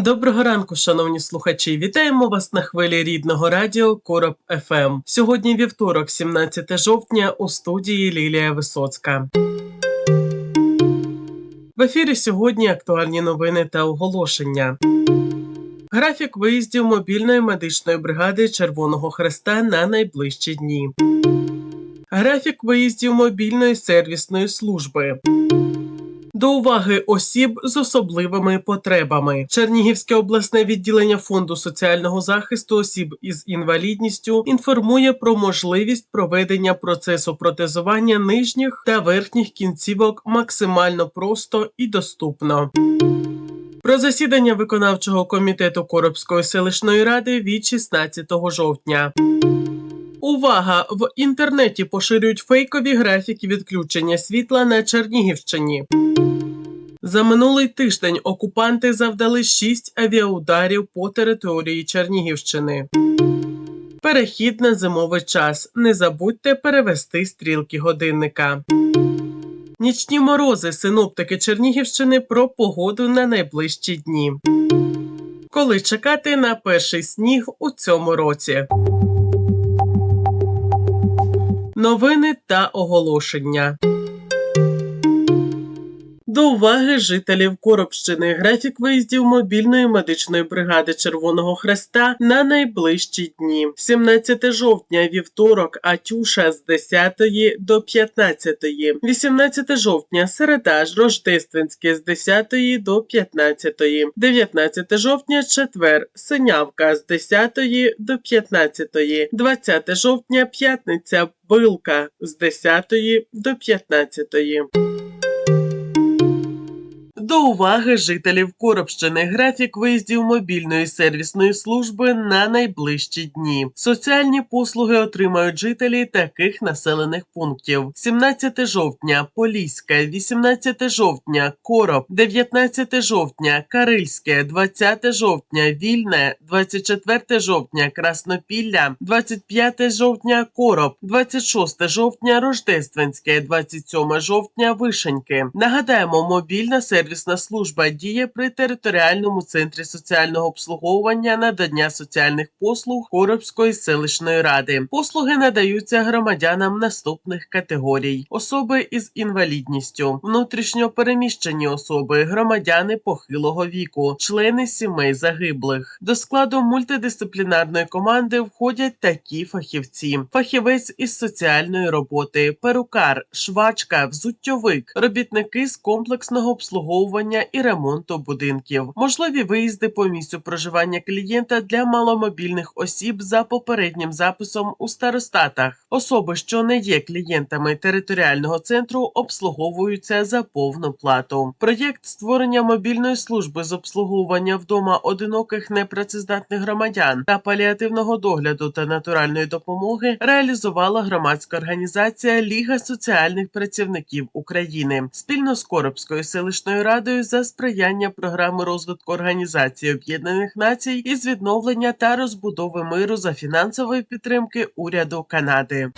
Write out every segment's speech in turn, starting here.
Доброго ранку, шановні слухачі. Вітаємо вас на хвилі рідного радіо Короб ФМ. Сьогодні вівторок, 17 жовтня, у студії Лілія Висоцька. В ефірі сьогодні актуальні новини та оголошення. Графік виїздів мобільної медичної бригади Червоного Хреста на найближчі дні. Графік виїздів мобільної сервісної служби. До уваги осіб з особливими потребами. Чернігівське обласне відділення фонду соціального захисту осіб із інвалідністю інформує про можливість проведення процесу протезування нижніх та верхніх кінцівок максимально просто і доступно. Про засідання виконавчого комітету Коробської селищної ради від 16 жовтня. Увага! В інтернеті поширюють фейкові графіки відключення світла на Чернігівщині. За минулий тиждень окупанти завдали 6 авіаударів по території Чернігівщини. Перехід на зимовий час. Не забудьте перевести стрілки годинника. Нічні морози синоптики Чернігівщини про погоду на найближчі дні. Коли чекати на перший сніг у цьому році. Новини та оголошення. До уваги жителів Коробщини графік виїздів мобільної медичної бригади Червоного Хреста на найближчі дні. 17 жовтня вівторок Атюша з 10 до 15. 18 жовтня середа Рождественське з 10 до 15. 19 жовтня четвер Синявка з 10 до 15. 20 жовтня п'ятниця Билка з 10 до 15. До уваги жителів Коробщини графік виїздів мобільної сервісної служби на найближчі дні. Соціальні послуги отримають жителі таких населених пунктів: 17 жовтня Поліська, 18 жовтня Короб, 19 жовтня Карильське, 20 жовтня Вільне, 24 жовтня Краснопілля, 25 жовтня Короб, 26 жовтня Рождественське, 27 жовтня Вишеньки. Нагадаємо, мобільна сервісна служба діє при територіальному центрі соціального обслуговування надання соціальних послуг Коробської селищної ради. Послуги надаються громадянам наступних категорій: особи із інвалідністю, внутрішньо переміщені особи, громадяни похилого віку, члени сімей загиблих. До складу мультидисциплінарної команди входять такі фахівці: фахівець із соціальної роботи, перукар, швачка, взуттєвик, робітники з комплексного обслуговування і ремонту будинків, можливі виїзди по місцю проживання клієнта для маломобільних осіб за попереднім записом у старостатах. Особи, що не є клієнтами територіального центру, обслуговуються за повну плату. Проєкт створення мобільної служби з обслуговування вдома одиноких непрацездатних громадян та паліативного догляду та натуральної допомоги реалізувала громадська організація Ліга соціальних працівників України спільно з Коробською селищною радою за сприяння програми розвитку Організації Об'єднаних Націй із відновлення та розбудови миру за фінансової підтримки уряду Канади.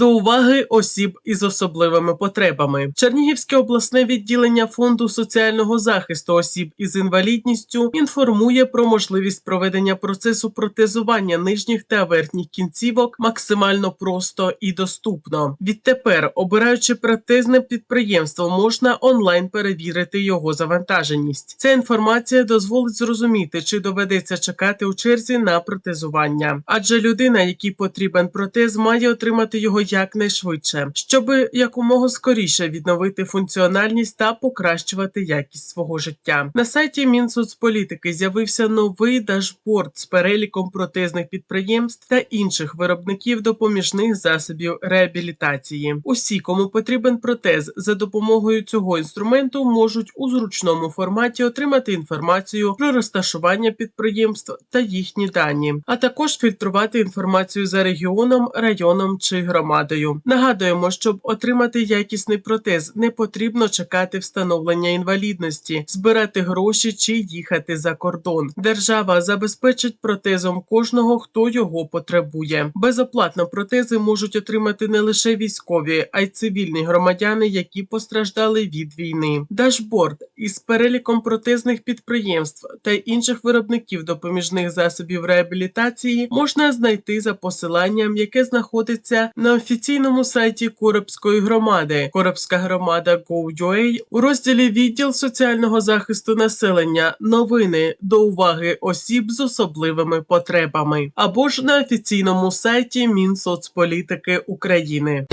До уваги осіб із особливими потребами. Чернігівське обласне відділення фонду соціального захисту осіб із інвалідністю інформує про можливість проведення процесу протезування нижніх та верхніх кінцівок максимально просто і доступно. Відтепер, обираючи протезне підприємство, можна онлайн перевірити його завантаженість. Ця інформація дозволить зрозуміти, чи доведеться чекати у черзі на протезування, адже людина, якій потрібен протез, має отримати його якнайшвидше, щоб якомога скоріше відновити функціональність та покращувати якість свого життя. На сайті Мінсоцполітики з'явився новий дашборд з переліком протезних підприємств та інших виробників допоміжних засобів реабілітації. Усі, кому потрібен протез, за допомогою цього інструменту можуть у зручному форматі отримати інформацію про розташування підприємств та їхні дані, а також фільтрувати інформацію за регіоном, районом чи громадою. Нагадуємо, щоб отримати якісний протез, не потрібно чекати встановлення інвалідності, збирати гроші чи їхати за кордон. Держава забезпечить протезом кожного, хто його потребує. Безоплатно протези можуть отримати не лише військові, а й цивільні громадяни, які постраждали від війни. Дашборд із переліком протезних підприємств та інших виробників допоміжних засобів реабілітації можна знайти за посиланням, яке знаходиться на офіційному сайті Коробської громади. Коробська громада Go.ua у розділі відділ соціального захисту населення новини до уваги осіб з особливими потребами або ж на офіційному сайті Мінсоцполітики України.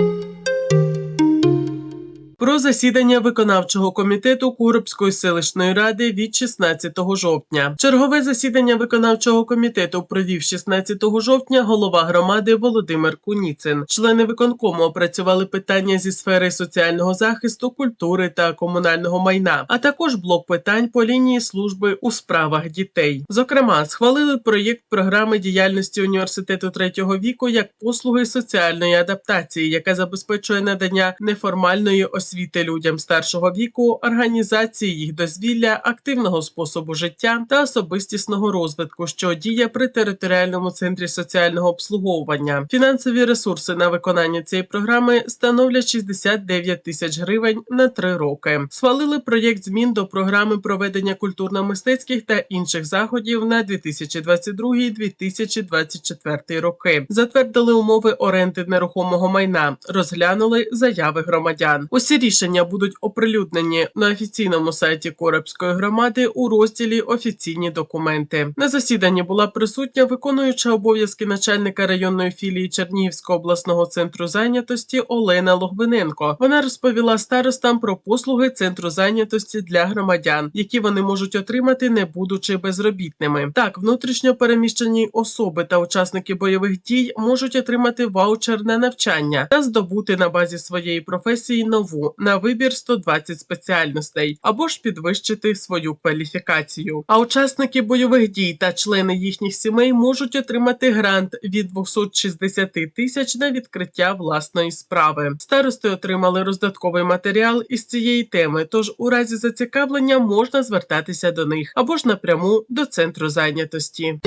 Про засідання виконавчого комітету Куробської селищної ради від 16 жовтня. Чергове засідання виконавчого комітету провів 16 жовтня голова громади Володимир Куніцин. Члени виконкому опрацювали питання зі сфери соціального захисту, культури та комунального майна, а також блок питань по лінії служби у справах дітей. Зокрема, схвалили проєкт програми діяльності університету третього віку як послуги соціальної адаптації, яка забезпечує надання неформальної освіти людям старшого віку, організації їх дозвілля, активного способу життя та особистісного розвитку, що діє при територіальному центрі соціального обслуговування. Фінансові ресурси на виконання цієї програми становлять 69 тисяч гривень на три роки. Схвалили проєкт змін до програми проведення культурно-мистецьких та інших заходів на 2022-2024 роки. Затвердили умови оренди нерухомого майна, розглянули заяви громадян. Усі рішення будуть оприлюднені на офіційному сайті Коробської громади у розділі Офіційні документи. На засіданні була присутня виконуюча обов'язки начальника районної філії Чернігівського обласного центру зайнятості Олена Логвиненко. Вона розповіла старостам про послуги центру зайнятості для громадян, які вони можуть отримати, не будучи безробітними. Так, внутрішньо переміщені особи та учасники бойових дій можуть отримати ваучер на навчання та здобути на базі своєї професії нову на вибір 120 спеціальностей або ж підвищити свою кваліфікацію. А учасники бойових дій та члени їхніх сімей можуть отримати грант від 260 тисяч на відкриття власної справи. Старости отримали роздатковий матеріал із цієї теми. Тож у разі зацікавлення можна звертатися до них або ж напряму до центру зайнятості.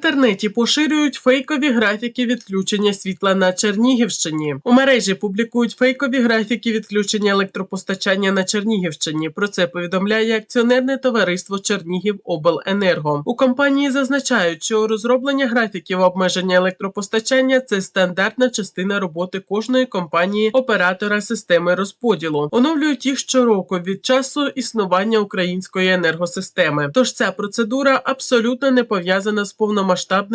Інтернеті поширюють фейкові графіки відключення світла на Чернігівщині. У мережі публікують фейкові графіки відключення електропостачання на Чернігівщині. Про це повідомляє акціонерне товариство Чернігів Обленерго. У компанії зазначають, що розроблення графіків обмеження електропостачання це стандартна частина роботи кожної компанії оператора системи розподілу. Оновлюють їх щороку від часу існування української енергосистеми. Тож ця процедура абсолютно не пов'язана з повномасштабним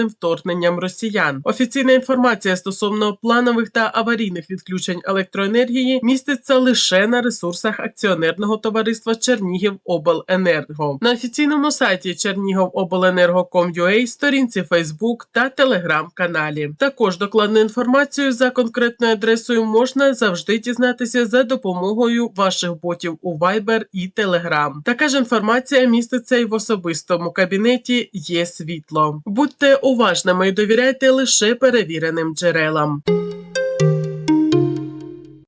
вторгненням росіян. Офіційна інформація стосовно планових та аварійних відключень електроенергії міститься лише на ресурсах акціонерного товариства Чернігів Обленерго на офіційному сайті чернігівобленерго.com.ua, сторінці Facebook та телеграм-каналі. Також докладну інформацію за конкретною адресою можна завжди дізнатися за допомогою ваших ботів у Viber і Telegram. Така ж інформація міститься і в особистому кабінеті є світло. Будьте уважними і довіряйте лише перевіреним джерелам.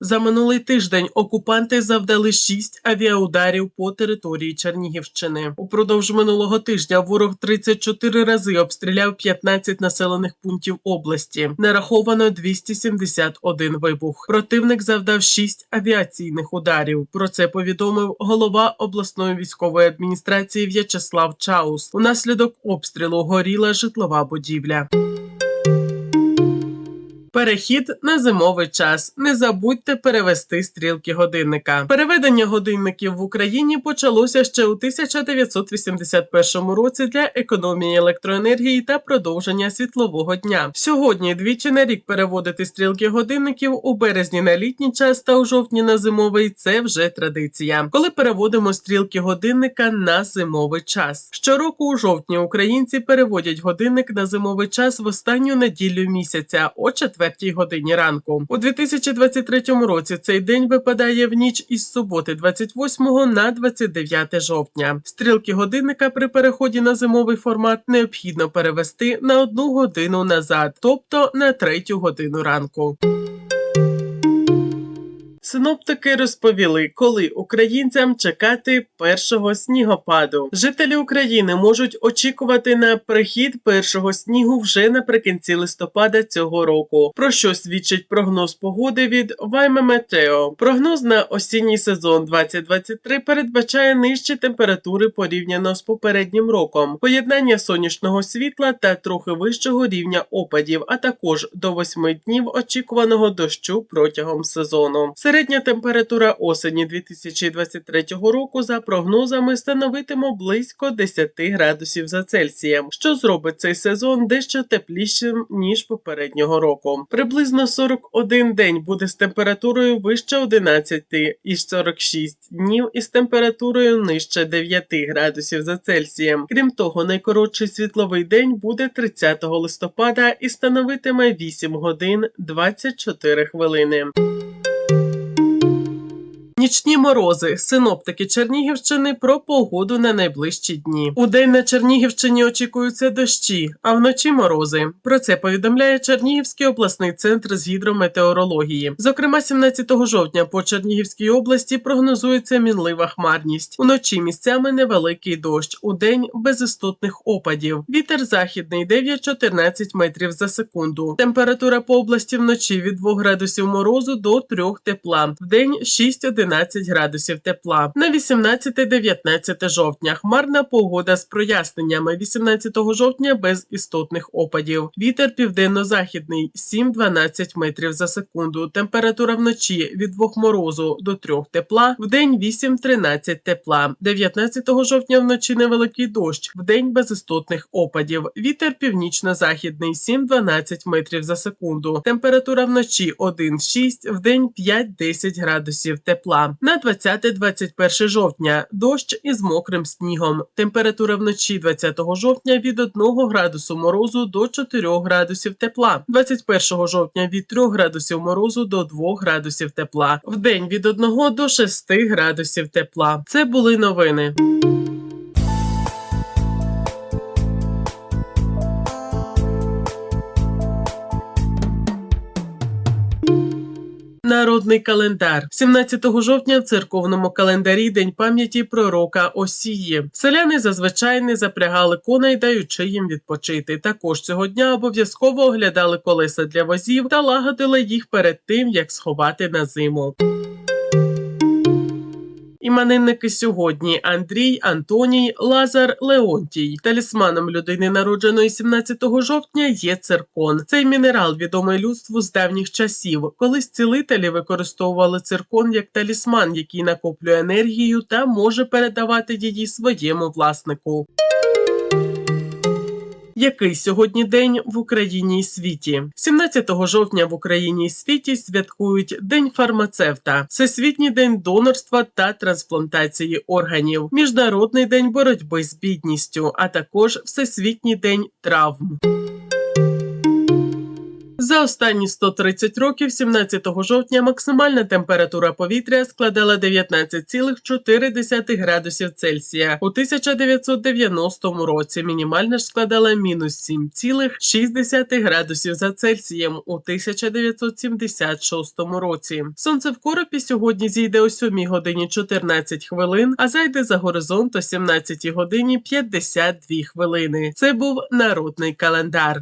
За минулий тиждень окупанти завдали 6 авіаударів по території Чернігівщини. Упродовж минулого тижня ворог 34 рази обстріляв 15 населених пунктів області. Нараховано 271 вибух. Противник завдав 6 авіаційних ударів. Про це повідомив голова обласної військової адміністрації В'ячеслав Чаус. Унаслідок обстрілу горіла житлова будівля. Перехід на зимовий час. Не забудьте перевести стрілки годинника. Переведення годинників в Україні почалося ще у 1981 році для економії електроенергії та продовження світлового дня. Сьогодні двічі на рік переводити стрілки годинників у березні на літній час та у жовтні на зимовий це вже традиція. Коли переводимо стрілки годинника на зимовий час. Щороку у жовтні українці переводять годинник на зимовий час в останню неділю місяця о 4 годині ранку. У 2023 році цей день випадає в ніч із суботи 28 на 29 жовтня. Стрілки годинника при переході на зимовий формат необхідно перевести на одну годину назад, тобто на третю годину ранку. Синоптики розповіли, коли українцям чекати першого снігопаду. Жителі України можуть очікувати на прихід першого снігу вже наприкінці листопада цього року. Про що свідчить прогноз погоди від Вайме Метео. Прогноз на осінній сезон 2023 передбачає нижчі температури порівняно з попереднім роком, поєднання сонячного світла та трохи вищого рівня опадів, а також до 8 днів очікуваного дощу протягом сезону. Середня температура осені 2023 року за прогнозами становитиме близько 10 градусів за Цельсієм, що зробить цей сезон дещо теплішим ніж попереднього року. Приблизно 41 день буде з температурою вище 11 і 46 днів із температурою нижче 9 градусів за Цельсієм. Крім того, найкоротший світловий день буде 30 листопада і становитиме 8 годин 24 хвилини. Нічні морози. Синоптики Чернігівщини про погоду на найближчі дні. У день на Чернігівщині очікуються дощі, а вночі морози. Про це повідомляє Чернігівський обласний центр з гідрометеорології. Зокрема, 17 жовтня по Чернігівській області прогнозується мінлива хмарність. Уночі місцями невеликий дощ, у день без істотних опадів. Вітер західний 9-14 метрів за секунду. Температура по області вночі від 2 градусів морозу до 3 тепла. В день 6-11 градусів тепла. На 18-19 жовтня хмарна погода з проясненнями. 18 жовтня без істотних опадів. Вітер південно-західний 7-12 метрів за секунду. Температура вночі від 2 морозу до 3 тепла. В день 8-13 тепла. 19 жовтня вночі невеликий дощ. В день без істотних опадів. Вітер північно-західний 7-12 метрів за секунду. Температура вночі 1-6, в день 5-10 градусів тепла. На 20-21 жовтня дощ із мокрим снігом. Температура вночі 20 жовтня від 1 градусу морозу до 4 градусів тепла. 21 жовтня від 3 градусів морозу до 2 градусів тепла. В день від 1 до 6 градусів тепла. Це були новини. Народний календар 17 жовтня в церковному календарі День пам'яті пророка Осії. Селяни зазвичай не запрягали коней, даючи їм відпочити. Також цього дня обов'язково оглядали колеса для возів та лагодили їх перед тим, як сховати на зиму. Іменинники сьогодні Андрій, Антоній, Лазар, Леонтій. Талісманом людини, народженої 17 жовтня, є циркон. Цей мінерал відомий людству з давніх часів. Колись цілителі використовували циркон як талісман, який накоплює енергію та може передавати її своєму власнику. Який сьогодні день в Україні і світі? 17 жовтня в Україні і світі святкують День фармацевта, Всесвітній день донорства та трансплантації органів, Міжнародний день боротьби з бідністю, а також Всесвітній день травм. За останні 130 років, 17 жовтня, максимальна температура повітря складала 19,4 градусів Цельсія. У 1990 році мінімальна ж складала мінус 7,6 градусів за Цельсієм у 1976 році. Сонце в коропі сьогодні зійде о 7 годині 14 хвилин, а зайде за горизонт о 17 годині 52 хвилини. Це був народний календар.